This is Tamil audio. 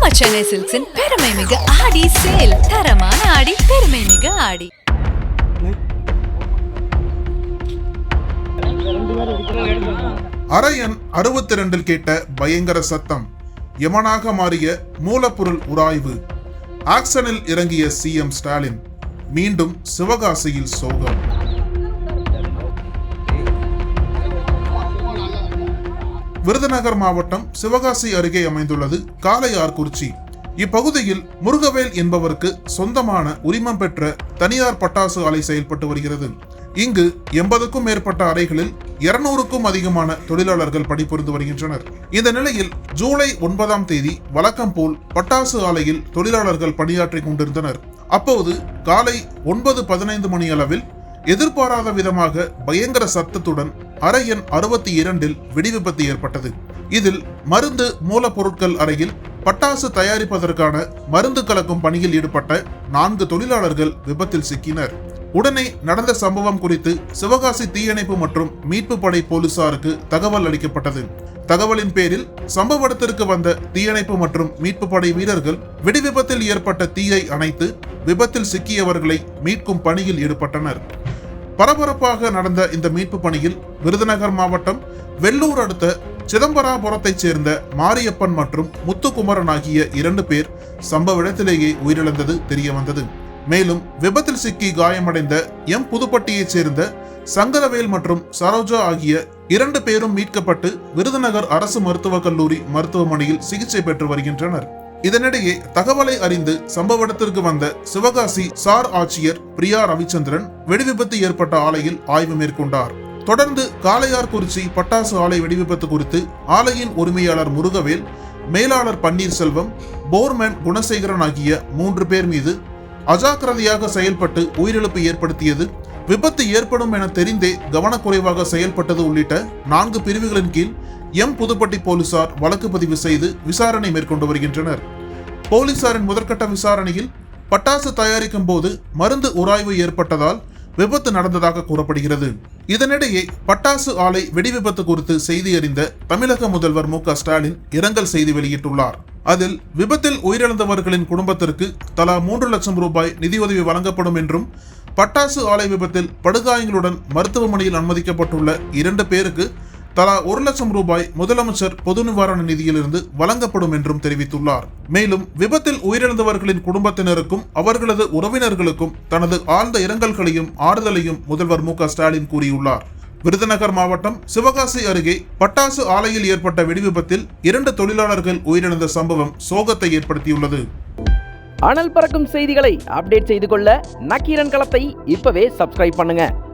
நம்ம சென்னை சில்க்ஸின் பெருமை மிகு ஆடி சேல் தரமான ஆடி பெருமை மிகு ஆடி. அரையன் அறுபத்தி ரெண்டில் கேட்ட பயங்கர சத்தம். யமனாக மாறிய மூலப்பொருள் உராய்வு. ஆக்சனில் இறங்கிய சிஎம் ஸ்டாலின். மீண்டும் சிவகாசியில் சோகம். விருதுநகர் மாவட்டம் சிவகாசி அருகே அமைந்துள்ளது காளையார்குறிச்சி இப்பகுதியில் முருகவேல் என்பவருக்கு சொந்தமான உரிமம் பெற்ற தனியார் பட்டாசு ஆலை செயல்பட்டு வருகிறது. இங்கு எண்பதுக்கும் மேற்பட்ட அறைகளில் இருநூறுக்கும் அதிகமான தொழிலாளர்கள் பணிபுரிந்து வருகின்றனர். இந்த நிலையில் ஜூலை ஒன்பதாம் தேதி வழக்கம் போல் பட்டாசு ஆலையில் தொழிலாளர்கள் பணியாற்றிக் கொண்டிருந்தனர். அப்போது காலை ஒன்பது பதினைந்து மணி அளவில் எதிர்பாராத விதமாக பயங்கர சத்தத்துடன் அறை எண் அறுபத்தி இரண்டில் வெடிவிபத்து ஏற்பட்டது. இதில் மருந்து மூலப்பொருட்கள் அறையில் பட்டாசு தயாரிப்பதற்கான மருந்து கலக்கும் பணியில் ஈடுபட்ட நான்கு தொழிலாளர்கள் விபத்தில் சிக்கினர். உடனே நடந்த சம்பவம் குறித்து சிவகாசி தீயணைப்பு மற்றும் மீட்பு படை போலீசாருக்கு தகவல் அளிக்கப்பட்டது. தகவலின் பேரில் சம்பவ இடத்திற்கு வந்த தீயணைப்பு மற்றும் மீட்பு படை வீரர்கள் வெடிவிபத்தில் ஏற்பட்ட தீயை அணைத்து விபத்தில் சிக்கியவர்களை மீட்கும் பணியில் ஈடுபட்டனர். பரபரப்பாக நடந்த இந்த மீட்பு பணியில் விருதுநகர் மாவட்டம் வெள்ளூர் அடுத்த சிதம்பராபுரத்தைச் சேர்ந்த மாரியப்பன் மற்றும் முத்துக்குமரன் ஆகிய இரண்டு பேர் சம்பவ இடத்திலேயே உயிரிழந்தது தெரியவந்தது. மேலும் விபத்தில் சிக்கி காயமடைந்த எம் புதுப்பட்டியைச் சேர்ந்த சங்கரவேல் மற்றும் சரோஜா ஆகிய இரண்டு பேரும் மீட்கப்பட்டு விருதுநகர் அரசு மருத்துவக் கல்லூரி மருத்துவமனையில் சிகிச்சை பெற்று வருகின்றனர். இதனிடையே தகவலை அறிந்து சம்பவ இடத்திற்கு வந்த சிவகாசி சார் ஆட்சியர் பிரியா ரவிச்சந்திரன் வெடிவிபத்து ஏற்பட்ட ஆலையில் ஆய்வு மேற்கொண்டார். தொடர்ந்து காளையார்குறிச்சி பட்டாசு ஆலை வெடிவிபத்து குறித்து ஆலையின் உரிமையாளர் முருகவேல் மேலாளர் பன்னீர்செல்வம் போர்மேன் குணசேகரன் ஆகிய மூன்று பேர் மீது அஜாக்கிரதையாக செயல்பட்டு உயிரிழப்பு ஏற்படுத்தியது. விபத்து ஏற்படும் என தெரிந்தே கவனக்குறைவாக செயல்பட்டது உள்ளிட்ட நான்கு பிரிவுகளின் கீழ் எம் புதுப்பட்டி போலீசார் வழக்கு பதிவு செய்து விசாரணை மேற்கொண்டு வருகின்றனர். போலீசாரின் முதற்கட்ட விசாரணையில் பட்டாசு தயாரிக்கும் போது மருந்து உராய்வு ஏற்பட்டதால் விபத்து நடந்ததாக கூறப்படுகிறது. இதனிடையே பட்டாசு ஆலை வெடிவிபத்து குறித்து செய்தி அறிந்த தமிழக முதல்வர் மு க ஸ்டாலின் இரங்கல் செய்தி வெளியிட்டுள்ளார். அதில் விபத்தில் உயிரிழந்தவர்களின் குடும்பத்திற்கு தலா மூன்று லட்சம் ரூபாய் நிதியுதவி வழங்கப்படும் என்றும் பட்டாசு ஆலை விபத்தில் படுகாயங்களுடன் மருத்துவமனையில் அனுமதிக்கப்பட்டுள்ள இரண்டு பேருக்கு தலா ஒரு லட்சம் ரூபாய் முதலமைச்சர் பொது நிவாரண நிதியிலிருந்து வழங்கப்படும் என்றும் தெரிவித்துள்ளார். மேலும் விபத்தில் உயிரிழந்தவர்களின் குடும்பத்தினருக்கும் அவர்களது உறவினர்களுக்கும் தனது ஆழ்ந்த இரங்கல்களையும் ஆறுதலையும் முதல்வர் மு க ஸ்டாலின் கூறியுள்ளார். விருதுநகர் மாவட்டம் சிவகாசி அருகே பட்டாசு ஆலையில் ஏற்பட்ட வெடிவிபத்தில் இரண்டு தொழிலாளர்கள் உயிரிழந்த சம்பவம் சோகத்தை ஏற்படுத்தியுள்ளது. அனல் பறக்கும் செய்திகளை அப்டேட் செய்து கொள்ள நக்கீரன் களத்தை இப்பவே சப்ஸ்கிரைப் பண்ணுங்க.